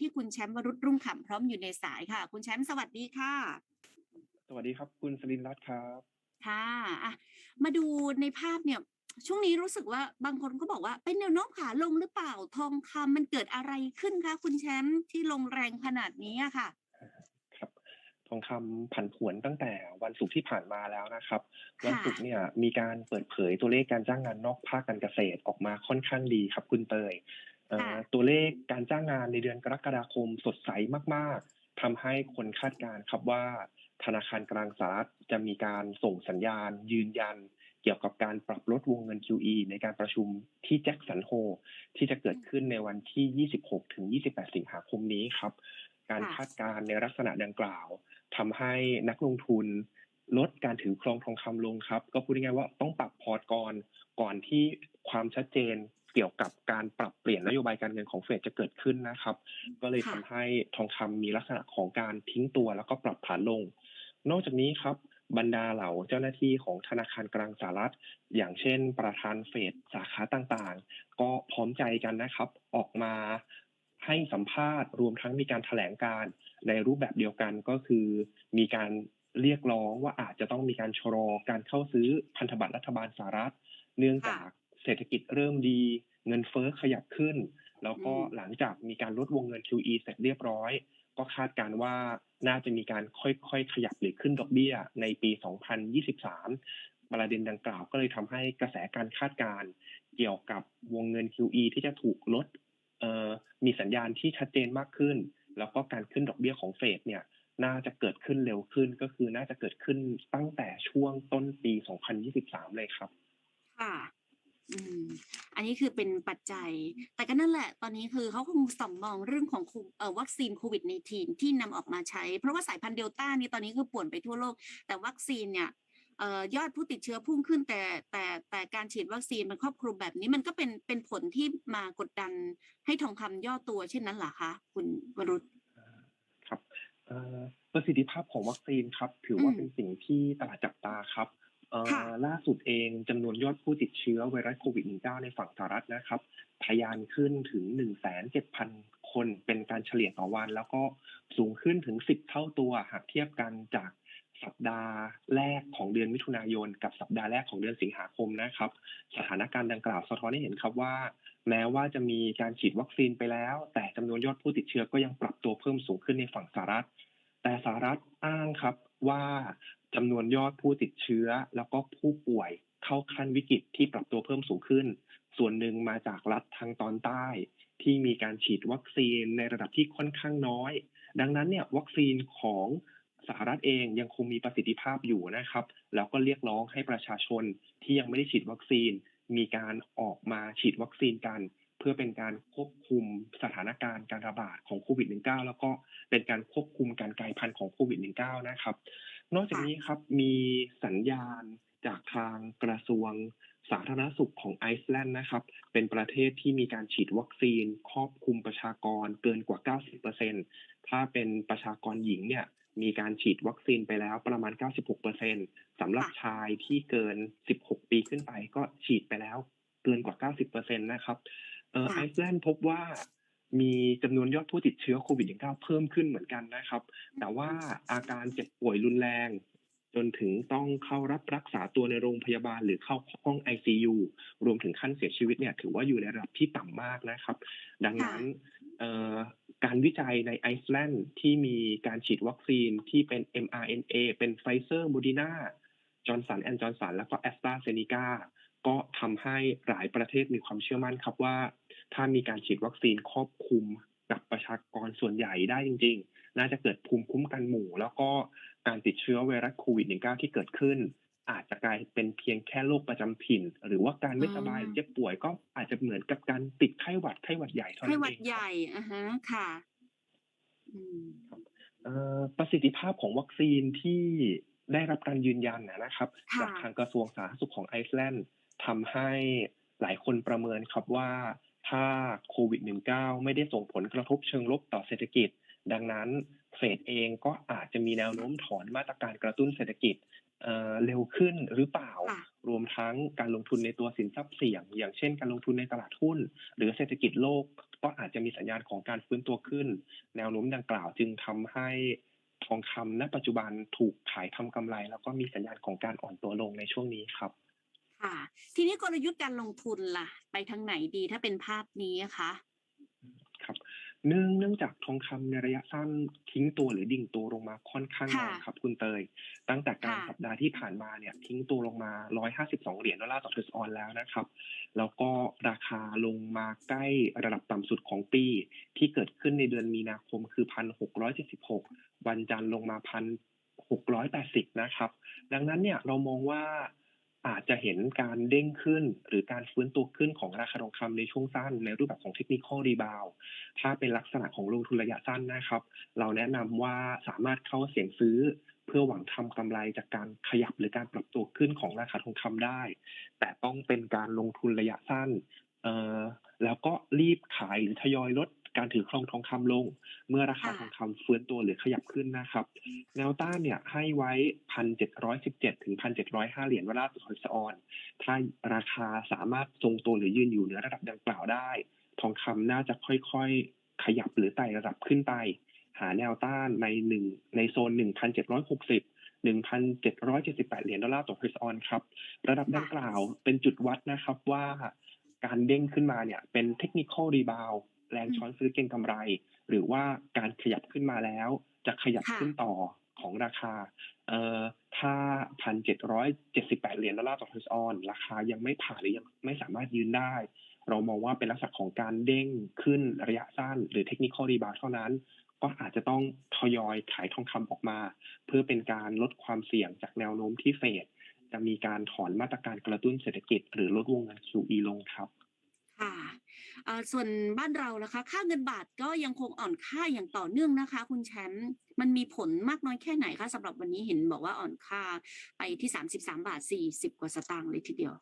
ที่คุณแชมป์วรุษรุ่งขำพร้อมอยู่ในสายค่ะ คุณแชมป์สวัสดีค่ะ สวัสดีครับ คุณสลินรัตน์ครับ ค่ะอะ มาดูในภาพเนี่ย ช่วงนี้รู้สึกว่าบางคนก็บอกว่า เป็นแนวโน้มขาลงหรือเปล่าทองคำมันเกิดอะไรขึ้นคะคุณแชมป์ที่ลงแรงขนาดนี้อะค่ะครับทองคำผันผวนตั้งแต่วันศุกร์ที่ผ่านมาแล้วนะครับค่ะวันศุกร์เนี่ยมีการเปิดเผยตัวเลขการจ้างงานนอกภาคการเกษตรออกมาค่อนข้างดีครับคุณเตยเอ่อค่ะ ตัวเลขการจ้างงานในเดือนกรกฎาคมสดใสมาก ๆทำให้คนคาดการณ์ครับว่า ธนาคารกลางสหรัฐจะมีการส่งสัญญาณ ยืนยัน เกี่ยวกับการปรับลดวงเงิน QE ในการประชุมที่แจ็คสันโฮที่จะเกิดขึ้นในวันที่ 26 ถึง 28 สิงหาคมนี้ครับ การค่ะคาดการณ์ในลักษณะดังกล่าวทำให้นักลงทุนลดการถือครองทองคำลงครับ ก็พูดง่ายๆว่าต้องปรับพอร์ตก่อนก่อนที่ความชัดเจน เกี่ยวกับการปรับเปลี่ยนนโยบายการเงินของเฟดจะเกิดขึ้นนะครับ ก็เลยค่ะทำให้ทองคำมีลักษณะของการทิ้งตัวแล้วก็ปรับฐานลง นอกจากนี้ครับบรรดาเหล่าเจ้าหน้าที่ของธนาคารกลางสหรัฐ อย่างเช่น ประธานเฟดสาขาต่างๆ ก็พร้อมใจกันนะครับ ออกมาให้สัมภาษณ์รวมทั้งมีการแถลงการณ์ในรูปแบบเดียวกันก็คือมีการเรียกร้องว่าอาจจะต้องมีการชะลอการเข้าซื้อพันธบัตรรัฐบาลสหรัฐ เนื่องจาก เศรษฐกิจเริ่มดี เงินเฟ้อขยับขึ้น แล้วก็อืมหลังจากมีการลดวงเงิน QE เสร็จเรียบร้อย ก็คาดการณ์ว่าน่าจะมีการค่อยๆ ขยับหรือขึ้นดอกเบี้ยในปี 2023 ประเด็นดังกล่าวก็เลยทำให้กระแสการคาดการณ์เกี่ยวกับวงเงิน QE ที่จะถูกลดเอ่อมีสัญญาณที่ชัดเจนมากขึ้น แล้วก็การขึ้นดอกเบี้ยของเฟดเนี่ยน่าจะเกิดขึ้นเร็วขึ้นก็คือน่าจะเกิดขึ้นตั้งแต่ช่วงต้นปี 2023 เลยครับ ค่ะ อืม อันนี้คือเป็นปัจจัย แต่ก็นั่นแหละ ตอนนี้คือเขาคงส่องมองเรื่องของเอ่อวัคซีนโควิด -19 ที่นำออกมาใช้ เพราะว่าสายพันธุ์เดลต้านี่ตอนนี้คือป่วนไปทั่วโลก แต่วัคซีนเนี่ยออยอดผู้ติดเชื้อพุ่งขึ้นแต่แต่แต่การฉีดวัคซีนมันครอบคลุมแบบนี้มันก็เป็นเป็นผลที่มากดดันให้ทองคำย่อตัวเช่นนั้นเหรอคะคุณวรุษครับประสิทธิภาพของวัคซีนครับ ถือว่าเป็นสิ่งที่ตลาดจับตาครับ ล่าสุดเองจำนวนยอดผู้ติดเชื้อไวรัสโควิด -19 ในฝั่งสหรัฐนะครับทะยานขึ้นถึง 1,700,000 คนเป็นการเฉลี่ยต่อวัน แล้วก็สูงขึ้นถึง 10 เท่าตัวหากเทียบกันจากสัปดาห์แรกของเดือนมิถุนายน กับสัปดาห์แรกของเดือนสิงหาคมนะครับ สถานการณ์ดังกล่าวสะท้อนให้เห็นครับว่า แม้ว่าจะมีการฉีดวัคซีนไปแล้ว แต่จำนวนยอดผู้ติดเชื้อก็ยังปรับตัวเพิ่มสูงขึ้นในฝั่งสหรัฐ แต่สหรัฐอ้างครับ ว่าจำนวนยอดผู้ติดเชื้อ แล้วก็ผู้ป่วยเข้าขั้นวิกฤตที่ปรับตัวเพิ่มสูงขึ้น ส่วนหนึ่งมาจากรัฐทางตอนใต้ ที่มีการฉีดวัคซีนในระดับที่ค่อนข้างน้อย ดังนั้นเนี่ยวัคซีนของสหรัฐเองยังคงมีประสิทธิภาพอยู่นะครับ แล้วก็เรียกร้องให้ประชาชนที่ยังไม่ได้ฉีดวัคซีน มีการออกมาฉีดวัคซีนกัน เพื่อเป็นการควบคุมสถานการณ์การระบาดของโควิด -19 แล้วก็เป็นการควบคุมการกลายพันธุ์ของโควิด -19 นะครับ นอกจากนี้ครับมีสัญญาณจากทางกระทรวงสาธารณสุขของไอซ์แลนด์นะครับ เป็นประเทศที่มีการฉีดวัคซีน ครอบคลุมประชากรเกินกว่า 90%ถ้าเป็นประชากรหญิงเนี่ยมีการฉีดวัคซีนไปแล้วประมาณ 96%สำหรับชายที่เกิน 16 ปีขึ้นไปก็ฉีดไปแล้วเกินกว่า 90%นะครับเอ่อค่ะ ไอซ์แลนด์พบว่ามีจำนวนยอดผู้ติดเชื้อโควิด -19 เพิ่มขึ้นเหมือนกันนะครับ แต่ว่าอาการเจ็บป่วยรุนแรง จนถึงต้องเข้ารับรักษาตัวในโรงพยาบาล หรือเข้าห้อง ICU รวมถึงขั้นเสียชีวิตเนี่ย ถือว่าอยู่ในระดับที่ต่ำมากนะครับ ดังนั้นเอ่อการวิจัยในไอซ์แลนด์ที่มีการฉีดวัคซีนที่เป็น mRNA เป็นไฟเซอร์ m o ดินาจอร์นสันแอนจอร์นสันแล้วก็แอสตราเซเนกาก็ทำให้หลายประเทศมีความเชื่อมั่นครับว่า ถ้ามีการฉีดวัคซีนครอบคลุมกับประชากรส่วนใหญ่ได้จริง ๆ น่าจะเกิดภูมิคุ้มกันหมู่ แล้วก็การติดเชื้อไวรัสโควิด -19 ที่เกิดขึ้น อาจจะกลายเป็นเพียงแค่โรคประจำถิ่น หรือว่าการไม่สบายหรือเจ็บป่วยก็อาจจะเหมือนกับการติดไข้หวัดไข้หวัดใหญ่เท่าไข้นั้นหวัเอดงใหญ่อะฮะค่ะอืมเอ่อประสิทธิภาพของวัคซีนที่ได้รับการยืนยันนะนะครับค่ะจากทางกระทรวงสาธารณสุขของไอซ์แลนด์ทำให้หลายคนประเมินครับว่า ถ้าโควิด -19 ไม่ได้ส่งผลกระทบเชิงลบต่อเศรษฐกิจ ดังนั้นเฟดเองก็อาจจะมีแนวโน้มถอนมาตรการกระตุ้นเศรษฐกิจเอ่อเร็วขึ้นหรือเปล่าค่ะรวมทั้งการลงทุนในตัวสินทรัพย์เสี่ยง อย่างเช่นการลงทุนในตลาดหุ้น หรือเศรษฐกิจโลกก็อาจจะมีสัญญาณของการฟื้นตัวขึ้น แนวโน้มดังกล่าวจึงทำให้ทองคำณปัจจุบันถูกขายทำกำไร แล้วก็มีสัญญาณของการอ่อนตัวลงในช่วงนี้ครับ ค่ะ ทีนี้กลยุทธ์การลงทุนล่ะ ไปทางไหนดีถ้าเป็นภาพนี้อะคะครับเนื่องเนื่องจากทองคำในระยะสั้นทิ้งตัวหรือดิ่งตัวลงมาค่อนข้างค่ะนานครับ คุณเตย ตั้งแต่กลางค่ะสัปดาห์ที่ผ่านมาเนี่ย ทิ้งตัวลงมา 152 เหรียญดอลลาร์ต่อทรัสออนแล้วนะครับ แล้วก็ราคาลงมาใกล้ระดับต่ำสุดของปี ที่เกิดขึ้นในเดือนมีนาคมคือ 1,676 วันจันทร์ลงมา 1,680 นะครับ ดังนั้นเนี่ยเรามองว่า อาจจะเห็นการเด้งขึ้น หรือการฟื้นตัวขึ้นของราคาทองคำในช่วงสั้น ในรูปแบบของเทคนิคอลรีบาวถ้าเป็นลักษณะของลงทุนระยะสั้นนะครับ เราแนะนำว่าสามารถเข้าเสี่ยงซื้อ เพื่อหวังทำกำไรจากการขยับหรือการปรับตัวขึ้นของราคาทองคำได้ แต่ต้องเป็นการลงทุนระยะสั้นแล้วก็รีบขายหรือทยอยลด การถือครองทองคำลง เมื่อราคาค่ะทองคำฟื้นตัวหรือขยับขึ้นนะครับ แนวต้านเนี่ยให้ไว้1,717ถึง1,705เหรียญดอลลาร์ต่อทรัสออน ถ้าราคาสามารถทรงตัวหรือยืนอยู่เหนือระดับดังกล่าวได้ ทองคำน่าจะค่อยๆขยับหรือไต่ระดับขึ้นไป หาแนวต้านในหนึ่งในโซน1,760 1,778 เหรียญดอลลาร์ต่อทรัสออนครับ ระดับดังกล่าวเป็นจุดวัดนะครับว่าการเด้งขึ้นมาเนี่ยเป็นเทคนิคอลรีบาว แรงช้อนซื้อเก็งกำไร หรือว่าการขยับขึ้นมาแล้ว จะขยับค่ะขึ้นต่อของราคา เอ่อถ้า1,778เหรียญดอลลาร์ต่อทรัสออน ราคายังไม่ผ่านหรือยังไม่สามารถยืนได้ เรามองว่าเป็นลักษณะของการเด้งขึ้นระยะสั้น หรือเทคนิคอลรีบาวเท่านั้น ก็อาจจะต้องทยอยขายทองคำออกมา เพื่อเป็นการลดความเสี่ยงจากแนวโน้มที่เฟดจะมีการถอนมาตรการกระตุ้นเศรษฐกิจ หรือลดวงเงิน QE ลงครับ ค่ะเอ่อ ส่วนบ้านเราล่ะคะ ค่าเงินบาทก็ยังคงอ่อนค่าอย่างต่อเนื่องนะคะ คุณแชมป์มันมีผลมากน้อยแค่ไหนคะสำหรับวันนี้เห็นบอกว่าอ่อนค่าไปที่33บาท40กว่าสตางค์เลยทีเดียว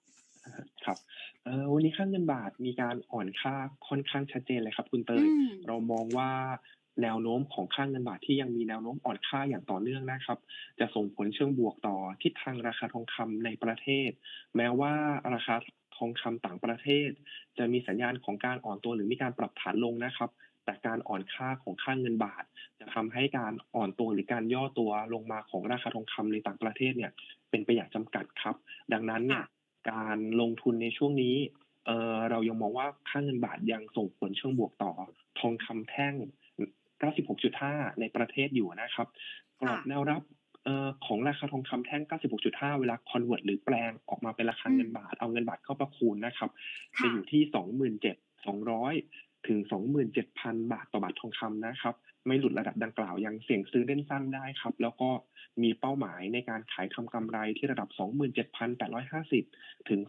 ครับเอ่อวันนี้ค่าเงินบาทมีการอ่อนค่าค่อนข้างชัดเจนเลยครับ คุณเตยอืมเรามองว่าแนวโน้มของค่าเงินบาทที่ยังมีแนวโน้มอ่อนค่าอย่างต่อเนื่องนะครับ จะส่งผลเชิงบวกต่อทิศทางราคาทองคำในประเทศ แม้ว่าราคา ทองคำต่างประเทศ จะมีสัญญาณของการอ่อนตัวหรือมีการปรับฐานลงนะครับ แต่การอ่อนค่าของค่าเงินบาท จะทำให้การอ่อนตัวหรือการย่อตัวลงมาของราคาทองคำในต่างประเทศเนี่ย เป็นไปอย่างจำกัดครับ ดังนั้นเนี่ยค่ะการลงทุนในช่วงนี้เออเรายังมองว่าค่าเงินบาทยังส่งผลเชิงบวกต่อ ทองคำแท่ง 96.5 ในประเทศอยู่นะครับกรอบค่ะแนวรับเอ่อ ของราคาทองคำแท่ง 96.5 เวลาคอนเวิร์ตหรือแปลงออกมาเป็นราคาเงินบาท เอาเงินบาทเข้าประคูณนะครับ จะค่ะอยู่ที่ 27,200 ถึง 27,000 บาทต่อบาททองคำนะครับ ไม่หลุดระดับดังกล่าวยังเสี่ยงซื้อเล่นสั้นได้ครับ แล้วก็มีเป้าหมายในการขายทำกำไรที่ระดับ 27,850 ถึง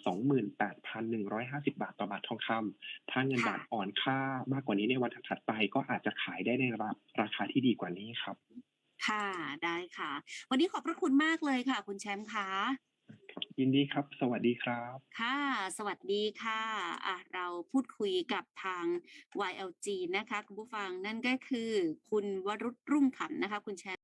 28,150 บาทต่อบาททองคำถ้าเงินบาทค่ะอ่อนค่ามากกว่านี้ในวันถัดๆไปก็อาจจะขายได้ในระดับราคาที่ดีกว่านี้ครับ ค่ะได้ค่ะ วันนี้ขอบพระคุณมากเลยค่ะ คุณแชมป์คะครับยินดีครับ สวัสดีครับ ค่ะ สวัสดีค่ะอะ เราพูดคุยกับทาง YLG นะคะ คุณผู้ฟังนั่นก็คือ คุณวรุษรุ่งขำนะคะ คุณแชมป์